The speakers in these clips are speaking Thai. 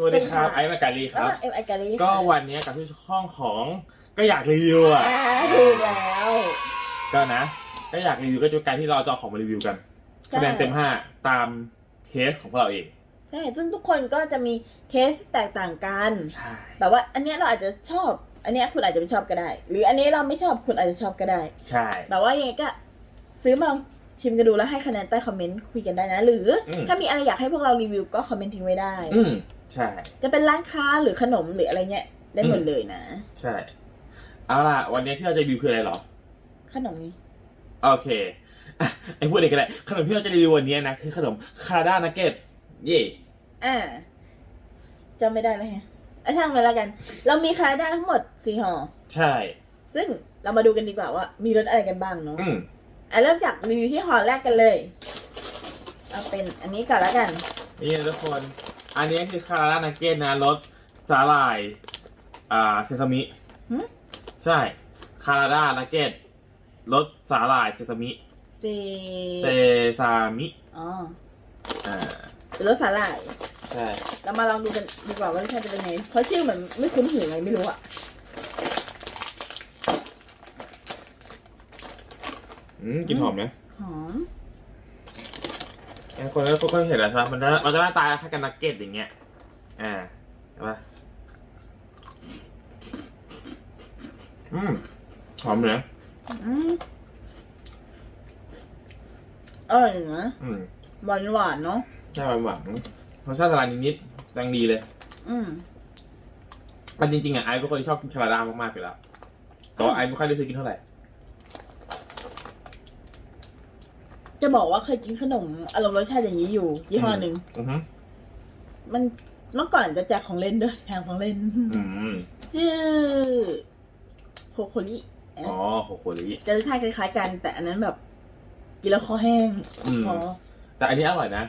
สวัสดีครับเป็นค่ะไอซ์แมกกาลีครับ เอ็มไอกาลีก็วันนี้กับที่ช่องของก็อยากรีวิวอะอ่าถูกแล้ว ก็นะ ก็อยากรีวิวก็จะเป็นการที่เราจะเอาของมารีวิวกันใช่คะแนนเต็ม5ตามเทสของพวกเราเอง ใช่ ซึ่งทุกคนก็จะมีเทสแตกต่างกัน ใช่ แบบว่าอันเนี้ยเราอาจจะชอบ อันเนี้ยคุณอาจจะไม่ชอบก็ได้ หรืออันนี้เราไม่ชอบคุณอาจจะชอบก็ได้ ใช่แบบว่ายังไงก็ซื้อมาลอง ชิมกันดูแล้วให้คะแนนใต้คอมเมนต์คุยกันได้นะ หรืออมถ้ามีอะไรอยากให้พวกเรารีวิวก็คอมเมนต์ทิ้งไว้ได้ อืมใช่ จะเป็นร้านค้าหรือขนมหรืออะไรเงี้ยได้หมดอืมเลยนะ ใช่ เอาล่ะ วันนี้ที่เราจะรีวิวคืออะไรเหรอ ขนมนี้ โอเคอะไอพูดเองก็ได้ขนมที่เราจะรีวิววันนี้นะ คือขนมคาราด้านักเก็ตเย่อ่าจำไม่ได้แล้วฮะอะช่างไปแล้วกัน เรามีคาราด้าทั้งหมดสี่ห่อใช่ ซึ่งเรามาดูกันดีกว่าว่า มีรสอะไรกันบ้างเนาะ อืมอะเริ่มจากรีวิวที่ห่อแรกกันเลย เอาเป็นอันนี้ก่อนแล้วกัน นี่นะทุกคน อันนี้คือคาราด้านักเก็ตนะรสสาหร่าย อ่าเซซามิหึ ใช่ คาราด้านักเก็ตรสสาหร่ายเซซามิ เซเซซามิ อ๋ออ่า เป็นรสสาหร่าย ใช่ เรามาลองดูกันดีกว่าว่ารสชาติจะเป็นไง เพราะชื่อเหมือนไม่คุ้นหูไงไม่รู้อะ อืมกลินหอมนะหอมบางคนก็ก็เห็นแล้วใช่ไหมมันจะมันจะหน้าตาคล้ายกันนักเก็ตอย่างเงี้ย อ่าเห็นปะอืมหอมเลยนะอืมอร่อยนะอืมหวานหวานๆเนาะใช่หวานหวานรสชาติสลัดนิดๆดังดีเลย อืม มันจริงๆอะไอซ์เป็นคนที่ชอบกินคาราดามากๆอยู่แล้วแต่ว่าไอซ์ไม่ค่อยได้ซื้อกินเท่าไหร่ จะบอกว่าเคยกินขนมอารมณ์รสชาติอย่างนี้อยู่ ยี่ห้อหนึ่งอือฮึมันเมื่อก่อนจะแจกของเล่นด้วยแถมของเล่น อืมชื่อโคโคลิอ๋อโคโคลิจะรสชาติคล้ายๆกัน แต่อันนั้นแบบกินแล้วคอแห้งอืมคอแต่อันนี้อร่อยนะ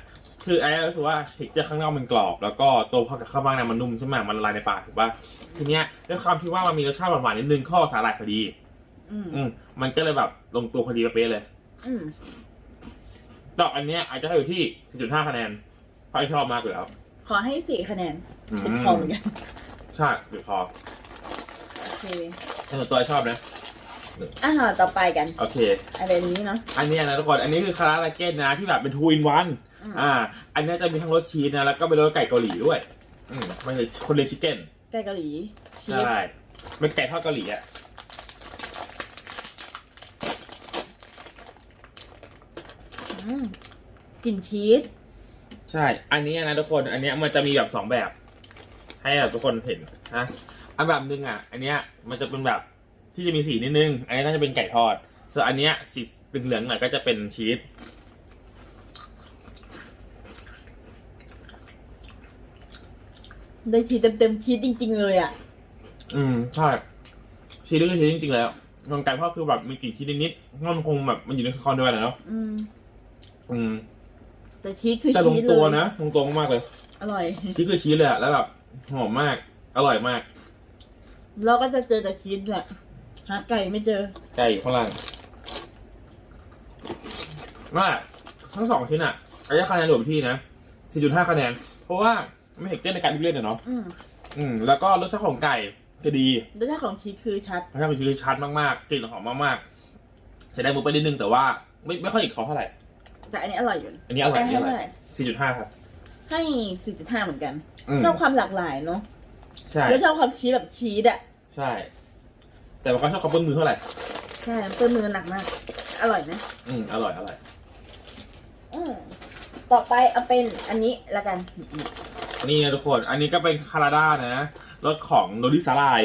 คือไอ้รู้สึกว่าเท็กเจอร์ข้างนอกมันกรอบ แล้วก็ตัวพอกับข้างบ้างเนี่ยมันนุ่มใช่ไหมมันละลายในปากถูกป่ะทีเนี้ยด้วยความที่ว่ามันมีรสชาติหวานๆนิดนึงข้อสาหร่ายพอดี อืมอืมมันก็เลยแบบลงตัวพอดีเป๊ะเลย อืม ดอกอันเนี้ยอาจจะให้อยู่ที่ 4.5 คะแนนเพราะไอ้ชอบมากอยู่แล้ว ขอให้สี่คะแนนอืม ติดคอเหมือนกันใช่ติดคอโอเคแต่ส่วนตัวไอ้ชอบนะอาหารต่อไปกันโอเค อะไรนี้เนาะ อันเนี้ยนะทุกคน อันนี้คือคาราลาเกตนะที่แบบเป็นทูอินวัน อืม อ่า อันเนี้ยจะมีทั้งรสชีสนะ แล้วก็เป็นรสไก่เกาหลีด้วย อืมมันคือคนเลยชิคเก้น ไก่เกาหลีชีสใช่เป็นไก่ทอดเกาหลีอะ อืม กลิ่นชีส ใช่ อันนี้นะทุกคน อันเนี้ยมันจะมีแบบสองแบบ ให้แบบทุกคนเห็นนะ อันแบบหนึงอะ อันเนี้ยมันจะเป็นแบบที่จะมีสีนิดนึง อันนี้น่าจะเป็นไก่ทอด ส่วนอันเนี้ยสีเหลืองๆหน่อยก็จะเป็นชีส ได้ชีสเต็มๆชีสจริง ๆ เลยอะ อืม ใช่ ชีสนี่คือชีสจริงๆแล้วส่วนไก่ทอดคือแบบมีกลิ่นชีสนิดๆมันคงแบบมันอยู่ในคอนเดียวกันอะเนาะ อืม อืมแต่ชีสคือแต่ลงชีสเลตัวยนะลงตัวมากๆเลยอร่อย ชีสคือชีสเลยอะแล้วแบบหอมมาก อร่อยมาก เราก็จะเจอแต่ชีสแหละหาไก่ไม่เจอ ไก่ข้างล่างว่าทั้งสองชิ้นอะระยะคะแนนรวมที่นะ 4.5 คะแนน เพราะว่าไม่เห็นเต้นในการวิ่งเล่นอะเนาะ อืมอืม แล้วก็รสชาติของไก่คือดีรสชาติของชีสคือชัด รสชาติคือชัดมากๆ กลิ่นหอมมากๆเสียดายมือไปนิดนึงแต่ว่า ไม่ไม่ค่อยอีกเขาเท่าไหร่ แต่อันนี้อร่อยอยู่อันนี้อร่อยอันให้นี้อร่เท่าอไหร่ย4.5ครับ ให้สี่จุดห้าเหมือนกันอืมชอบความหลากหลายเนาะใช่แล้วชอบความชีสแบบชีสอะใช่ แต่มันก็ชอบเขาวเปิ้ลมือเท่าไหร่ใช่น้ำเปิ้ลมือหนักมาก อร่อยนะอืมอร่อยอร่อยอืมต่อไปเอาเป็นอันนี้ละกันนี่นะทุกคน อันนี้ก็เป็นคาราด้านะรสของโนริสาลาย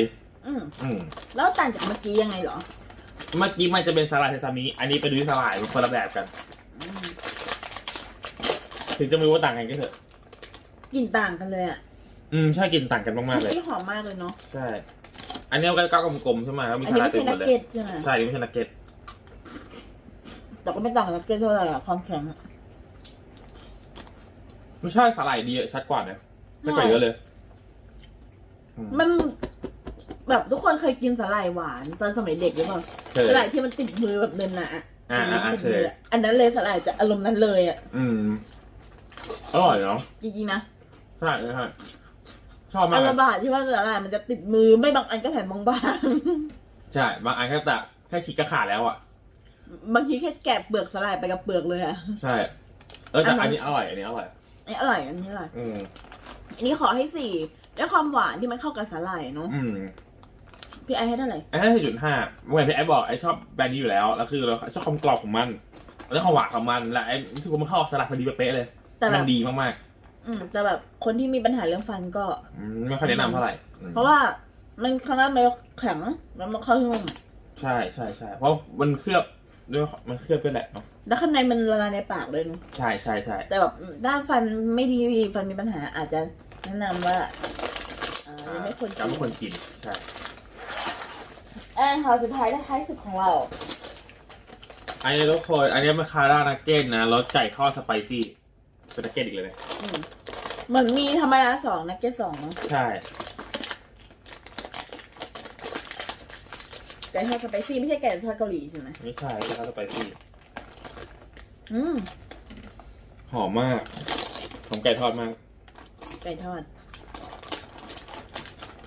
อืมอืมแล้วต่างจากเมื่อกี้ยังไงเหรอ เมื่อกี้มันจะเป็นสาลายเซซามิ อันนี้เป็นโนริสาลายเป็นคนละแบบกันอืม ถึงจะไม่รู้ว่าต่างกันก็เถอะ กลิ่นต่างกันเลยอะอืมใช่กลิ่นต่างกันมากๆเลย ที่หอมมากเลยเนาะใช่ อันนี้ก็ก้าวกลมๆใช่ไหมแล้วมีอันสานี้ลายไม่เต็ใช่มหมนักดเลย เก็ตใช่ไหมใช่อันนี่ไม่ใช่นักเก็ตแต่ก็ไม่ต่างกับนักเก็ตเท่าไหร่อะความแข็งอะไม่ใช่สาหร่ายดีอะชัดกว่านะไม่กว่าเยอะเลยอืมมันแบบทุกคนเคยกินสาหร่ายหวานตอนสมัยเด็กหรือเปล่าเคย สาหร่ายที่มันติดมือแบบเดินหนาอ่าอ่าอ่าติดเคมืยอะอันนั้นเลยสาหร่ายจะอารมณ์นั้นเลยอะอืม อร่อยเนาะจริงๆนะใช่ใช่ชอบมาอักนเลละยบาทที่ว่าสาหร่ายมันจะติดมือไม่บางอันก็แผ่นบางใช่บางอันแค่แต่แค่ฉีกก็ขาดแล้วอะ ๆบางทีแค่แกะเปลือกสาหร่ายไปกับเปลือกเลยอะ ใช่ เออแต่อันนั้นอันนี้อร่อย อันนี้อร่อย อันนี้อร่อยอันนี้อร่อยอืม อันนี้ขอให้สี่ด้วยความหวานที่มันเข้ากับสาหร่ายเนาะอืมพี่ไอให้เท่าไหร่ไอ้นั่นสี่จุดห้าเหมือนที่ไอ้บอกไอ้ชอบแบรนด์นี้อยู่แล้ว แล้วคือเราชอบความกรอบของมัน แล้วความหวานของมัน และไอ้รู้สึกว่ามันเข้ากับสลัดพอดีเป๊ะๆเลย แต่แบมันบดีมากอืมแต่แบบคนที่มีปัญหาเรื่องฟันก็ ๆอืมไม่ค่อยแนะนำเท่าไหร่อืมเพราะว่ามันข้างล่างมันแข็งแล้วมันเข้านุ่มใช่ใช่ใช่เพราะมันเคลือบด้วยมันเคลือบด้วยแหละเนาะแล้วข้างในมันละลายในปากเลยเนาะใช่ใช่ใช่แต่แบบด้านฟันไม่ดีฟันมีปัญหาอาจจะแนะนำว่าอ่ายังไม่ควรกิจำไม่นควรกินใช่เอ่าขอสุดท้ายและท้ายสุดของเรา อันนี้ทุกคนอันนี้มันคาร่านักเก็ตนะรสไก่ทอดสไปซี่ เป็นนักเก็ตอีกเลยนะอืมเหมือนมีธรรมดาสองนักเก็ตสองเนาะใช่ ไก่ทอดสไปซี่ไม่ใช่ไก่ทอดเกาหลีใช่ไหมไม่ใช่ไก่ทอดสไปซี่อืมหอมมากหอมไก่ทอดมาก ไก่ทอด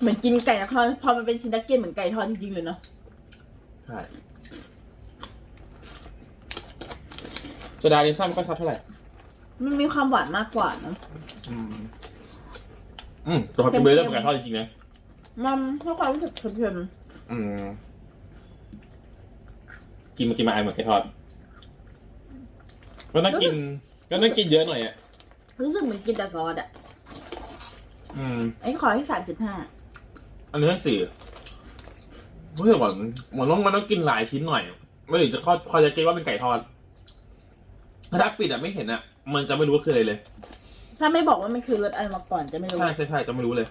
เหมือนกินไก่ทอดพอมันเป็นชิ้นนักเก็ตเหมือนไก่ทอดจริงๆเลยเนาะใช่โซดาดิซัมก็ชอบเท่าไหร่ มันมีความหวานมากกว่าเนาะอืมอืมแต่พอกินไปเรื่อยๆเหมือนไก่ทอดจริงๆนะมันให้ความรู้สึกเค็มอืมกินมากินมาไอเหมือนไก่ทอดก็น่ากินก็น่ากินเยอะหน่อยอะๆรู้สึกเหมือนกินแต่ซอสอะอืม ไอ้ขอให้สามจุดห้าอันนี้ให้สี่เพื่อก่อนเหมือนต้องมันต้องกินหลายชิ้นหน่อยไม่ถึงจะพอพอจะเก็ตว่าเป็นไก่ทอด ถ้าปิดอะไม่เห็นอะ มันจะไม่รู้ว่าคืออะไรเลย ถ้าไม่บอกว่ามันคือรสอะไรมาก่อนจะไม่รู้ ใช่ใช่ใช่จะไม่รู้เลย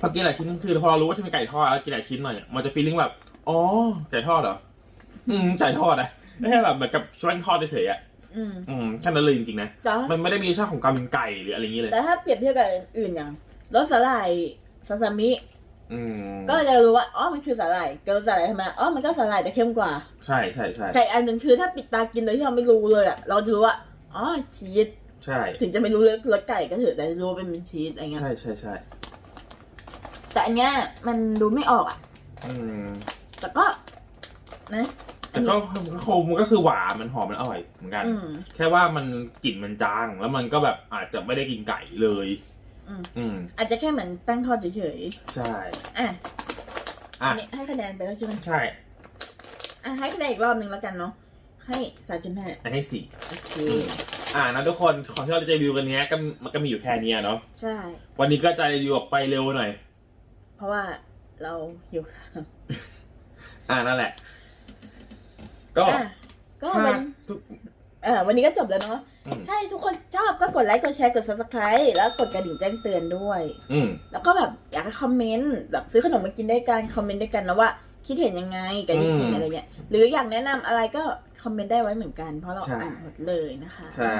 พอกินหลายชิ้นคือพอเรารู้ว่าที่เป็นไก่ทอดแล้วกินหลายชิ้นหน่อยมันจะฟีลลิ่งแบบอ๋อไก่ทอดเหรออืมไก่ทอดอะไม่ใช่แบบเหมือนกับช่วยทอดเฉยๆอะอืมอืมแค่นั้นเลยจริงๆนะแต่มันไม่ได้มีรสชาติของการเป็นไก่หรืออะไรอย่างนี้เลย แต่ถ้าเปรียบเทียบกับอื่นๆอย่างรสสาหร่ายซาซามิ อืมก็จะรู้ว่าอ๋อมันคือสาหร่ายเกลือสาหร่ายทำไมอ๋อมันก็สาหร่ายแต่เข้มกว่า ใช่ใช่ใช่แต่อันหนึ่งคือถ้าปิดตากินโดยที่เราไม่รู้เลยอะเราจะรู้ว่าอ๋อชีสใช่ ถึงจะไม่รู้เรื่องรสไก่ก็เถอะแต่รู้ว่าเป็นชีสอะไรเงี้ยใช่ใช่ใช่แต่อันเนี้ยมันดูไม่ออกอะอืมแต่ก็นะแต่ก็ก็คงมันก็คือหวานมันหอมมันอร่อยเหมือนกันอืมแค่ว่ามันกลิ่นมันจางแล้วมันก็แบบอาจจะไม่ได้กินไก่เลย อืมอืมอาจจะแค่เหมือนแป้งทอดเฉยใช่ๆอะอะอันนี้ให้คะแนนไปแล้วใช่ไหมใช่อะให้คะแนนอีกรอบหนึ่งแล้วกันเนาะให้สามจุดห้าอันให้สี่โอเค อ่านะทุกคนของที่เราจะรีวิวกันเนี้ยก็มันก็มีอยู่แค่เนี้ยเนาะใช่ วันนี้ก็จะรีวิวออกไปเร็วหน่อย เพราะว่าเราอยู่ข้าวอ่านั่นแหละ ก็อะก็ถ้าวันทุก เออวันนี้ก็จบแล้วเนาะ อืม ถ้าทุกคนชอบก็กดไลค์กดแชร์กด subscribe แล้วกดกระดิ่งแจ้งเตือนด้วย อืม แล้วก็แบบอยากให้คอมเมนต์แบบซื้อขนมมากินด้วยกันคอมเมนต์ด้วยกันนะว่า คิดเห็นยังไงกับที่กินอืมอะไรเงี้ยหรืออยากแนะนำอะไรก็คอมเมนต์ได้ไว้เหมือนกัน เพราะเราใช่ อ่านหมดเลยนะคะ ใช่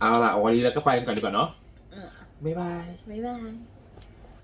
เอาล่ะ วันนี้เราก็ไปกันก่อนดีกว่าเนาะอืม บ๊ายบาย บ๊ายบาย